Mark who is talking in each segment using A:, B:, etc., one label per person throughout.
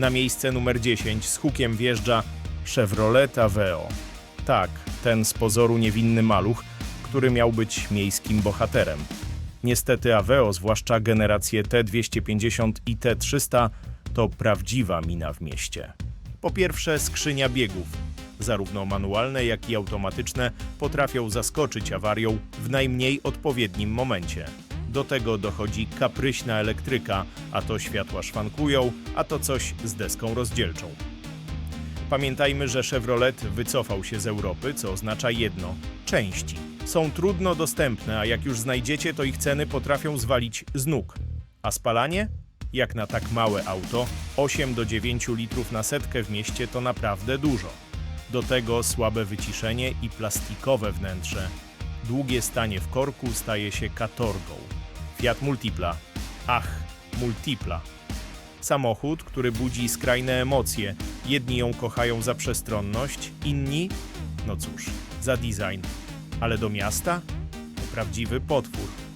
A: Na miejsce numer 10 z hukiem wjeżdża Chevrolet Aveo. Tak, ten z pozoru niewinny maluch, który miał być miejskim bohaterem. Niestety Aveo, zwłaszcza generacje T250 i T300, to prawdziwa mina w mieście. Po pierwsze, skrzynia biegów. Zarówno manualne, jak i automatyczne potrafią zaskoczyć awarią w najmniej odpowiednim momencie. Do tego dochodzi kapryśna elektryka, a to światła szwankują, a to coś z deską rozdzielczą. Pamiętajmy, że Chevrolet wycofał się z Europy, co oznacza jedno części. Są trudno dostępne, a jak już znajdziecie, to ich ceny potrafią zwalić z nóg. A spalanie? Jak na tak małe auto, 8 do 9 litrów na setkę w mieście to naprawdę dużo. Do tego słabe wyciszenie i plastikowe wnętrze. Długie stanie w korku staje się katorgą. Fiat Multipla. Ach, Multipla. Samochód, który budzi skrajne emocje. Jedni ją kochają za przestronność, inni, no cóż, za design. Ale do miasta? To prawdziwy potwór.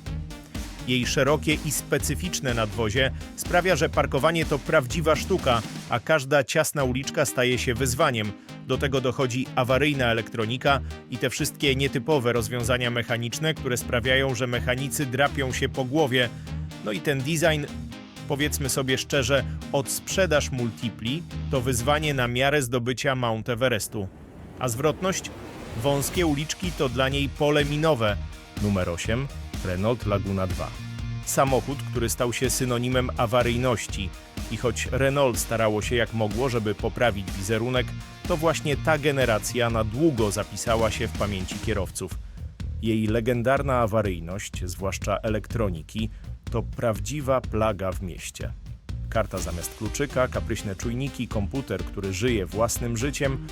A: Jej szerokie i specyficzne nadwozie sprawia, że parkowanie to prawdziwa sztuka, a każda ciasna uliczka staje się wyzwaniem. Do tego dochodzi awaryjna elektronika i te wszystkie nietypowe rozwiązania mechaniczne, które sprawiają, że mechanicy drapią się po głowie. No i ten design, powiedzmy sobie szczerze, od sprzedaż multipli to wyzwanie na miarę zdobycia Mount Everestu. A zwrotność? Wąskie uliczki to dla niej pole minowe. Numer 8 Renault Laguna 2. Samochód, który stał się synonimem awaryjności. I choć Renault starało się jak mogło, żeby poprawić wizerunek, to właśnie ta generacja na długo zapisała się w pamięci kierowców. Jej legendarna awaryjność, zwłaszcza elektroniki, to prawdziwa plaga w mieście. Karta zamiast kluczyka, kapryśne czujniki, komputer, który żyje własnym życiem,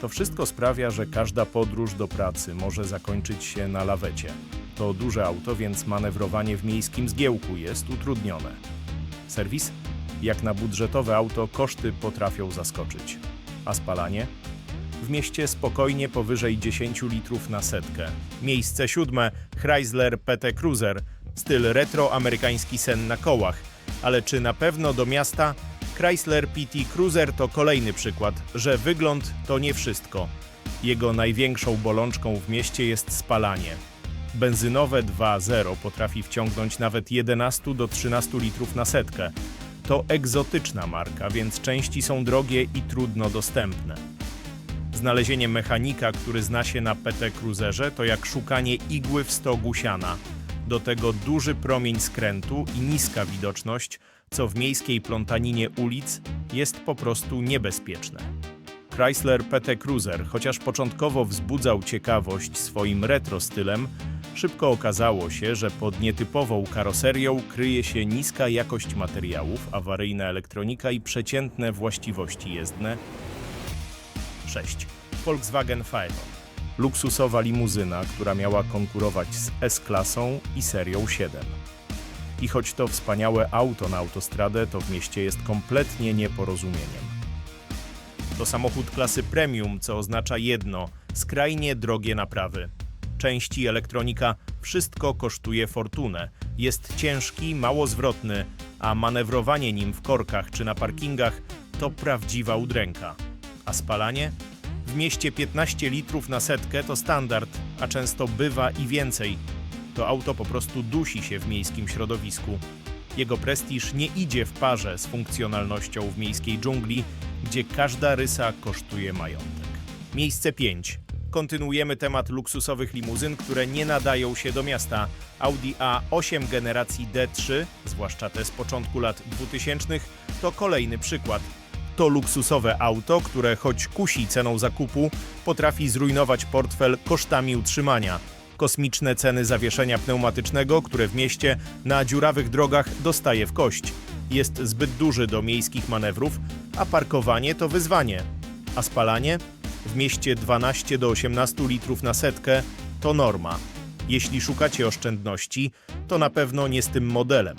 A: to wszystko sprawia, że każda podróż do pracy może zakończyć się na lawecie. To duże auto, więc manewrowanie w miejskim zgiełku jest utrudnione. Serwis? Jak na budżetowe auto, koszty potrafią zaskoczyć. A spalanie? W mieście spokojnie powyżej 10 litrów na setkę. Miejsce siódme Chrysler PT Cruiser. Styl retro, amerykański sen na kołach. Ale czy na pewno do miasta? Chrysler PT Cruiser to kolejny przykład, że wygląd to nie wszystko. Jego największą bolączką w mieście jest spalanie. Benzynowe 2.0 potrafi wciągnąć nawet 11 do 13 litrów na setkę. To egzotyczna marka, więc części są drogie i trudno dostępne. Znalezienie mechanika, który zna się na PT Cruiserze, to jak szukanie igły w stogu siana. Do tego duży promień skrętu i niska widoczność, co w miejskiej plątaninie ulic jest po prostu niebezpieczne. Chrysler PT Cruiser, chociaż początkowo wzbudzał ciekawość swoim retro stylem, szybko okazało się, że pod nietypową karoserią kryje się niska jakość materiałów, awaryjna elektronika i przeciętne właściwości jezdne. 6. Volkswagen Phaeton. Luksusowa limuzyna, która miała konkurować z S-klasą i serią 7. I choć to wspaniałe auto na autostradę, to w mieście jest kompletnie nieporozumieniem. To samochód klasy premium, co oznacza jedno skrajnie drogie naprawy. Części, elektronika, wszystko kosztuje fortunę. Jest ciężki, mało zwrotny, a manewrowanie nim w korkach czy na parkingach to prawdziwa udręka. A spalanie? W mieście 15 litrów na setkę to standard, a często bywa i więcej. To auto po prostu dusi się w miejskim środowisku. Jego prestiż nie idzie w parze z funkcjonalnością w miejskiej dżungli, gdzie każda rysa kosztuje majątek. Miejsce 5. Kontynuujemy temat luksusowych limuzyn, które nie nadają się do miasta. Audi A8 generacji D3, zwłaszcza te z początku lat 2000, to kolejny przykład. To luksusowe auto, które choć kusi ceną zakupu, potrafi zrujnować portfel kosztami utrzymania. Kosmiczne ceny zawieszenia pneumatycznego, które w mieście na dziurawych drogach dostaje w kość. Jest zbyt duży do miejskich manewrów, a parkowanie to wyzwanie. A spalanie? W mieście 12 do 18 litrów na setkę to norma. Jeśli szukacie oszczędności, to na pewno nie z tym modelem.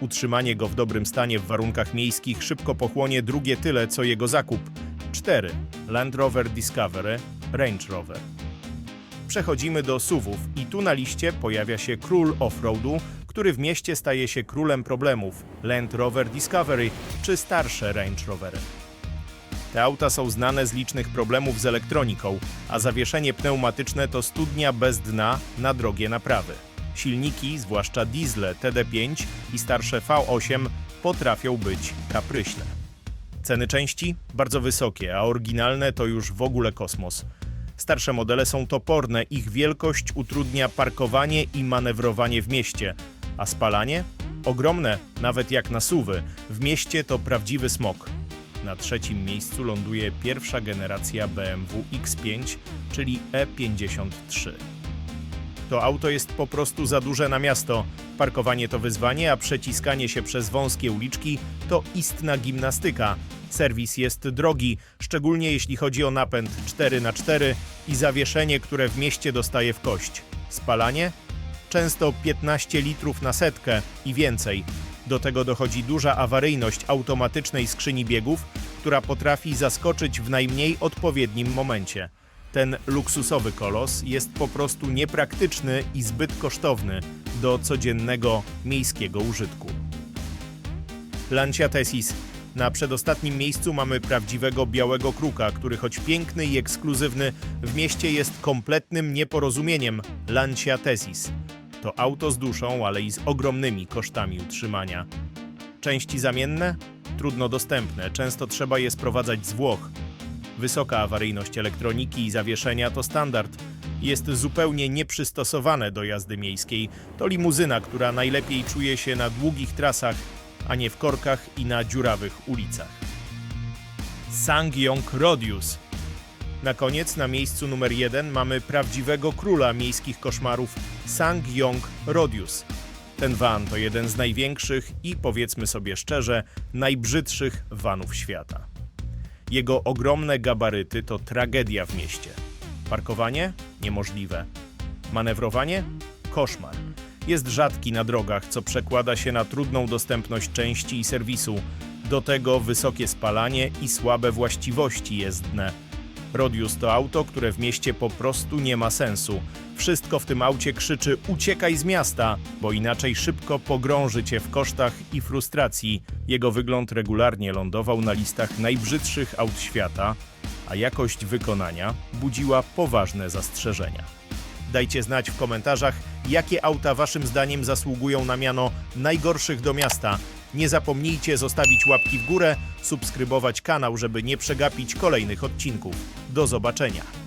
A: Utrzymanie go w dobrym stanie w warunkach miejskich szybko pochłonie drugie tyle, co jego zakup. 4. Land Rover Discovery, Range Rover. Przechodzimy do SUVów i tu na liście pojawia się król offroadu, który w mieście staje się królem problemów Land Rover Discovery czy starsze Range Rovery. Te auta są znane z licznych problemów z elektroniką, a zawieszenie pneumatyczne to studnia bez dna na drogie naprawy. Silniki, zwłaszcza diesle TD5 i starsze V8, potrafią być kapryśne. Ceny części bardzo wysokie, a oryginalne to już w ogóle kosmos. Starsze modele są toporne, ich wielkość utrudnia parkowanie i manewrowanie w mieście, a spalanie? Ogromne, nawet jak na suwy. W mieście to prawdziwy smog. Na trzecim miejscu ląduje pierwsza generacja BMW X5, czyli E53. To auto jest po prostu za duże na miasto. Parkowanie to wyzwanie, a przeciskanie się przez wąskie uliczki to istna gimnastyka. Serwis jest drogi, szczególnie jeśli chodzi o napęd 4x4 i zawieszenie, które w mieście dostaje w kość. Spalanie? Często 15 litrów na setkę i więcej. Do tego dochodzi duża awaryjność automatycznej skrzyni biegów, która potrafi zaskoczyć w najmniej odpowiednim momencie. Ten luksusowy kolos jest po prostu niepraktyczny i zbyt kosztowny do codziennego miejskiego użytku. Lancia Tessis. Na przedostatnim miejscu mamy prawdziwego białego kruka, który choć piękny i ekskluzywny, w mieście jest kompletnym nieporozumieniem. Lancia Tessis. To auto z duszą, ale i z ogromnymi kosztami utrzymania. Części zamienne? Trudno dostępne, często trzeba je sprowadzać z Włoch. Wysoka awaryjność elektroniki i zawieszenia to standard. Jest zupełnie nieprzystosowane do jazdy miejskiej. To limuzyna, która najlepiej czuje się na długich trasach, a nie w korkach i na dziurawych ulicach. Sangyong Rodius. Na koniec, na miejscu numer jeden mamy prawdziwego króla miejskich koszmarów Sangyong Rodius. Ten van to jeden z największych i, powiedzmy sobie szczerze, najbrzydszych vanów świata. Jego ogromne gabaryty to tragedia w mieście. Parkowanie? Niemożliwe. Manewrowanie? Koszmar. Jest rzadki na drogach, co przekłada się na trudną dostępność części i serwisu. Do tego wysokie spalanie i słabe właściwości jezdne. Rodius to auto, które w mieście po prostu nie ma sensu. Wszystko w tym aucie krzyczy uciekaj z miasta, bo inaczej szybko pogrąży cię w kosztach i frustracji. Jego wygląd regularnie lądował na listach najbrzydszych aut świata, a jakość wykonania budziła poważne zastrzeżenia. Dajcie znać w komentarzach, jakie auta waszym zdaniem zasługują na miano najgorszych do miasta. Nie zapomnijcie zostawić łapki w górę, subskrybować kanał, żeby nie przegapić kolejnych odcinków. Do zobaczenia.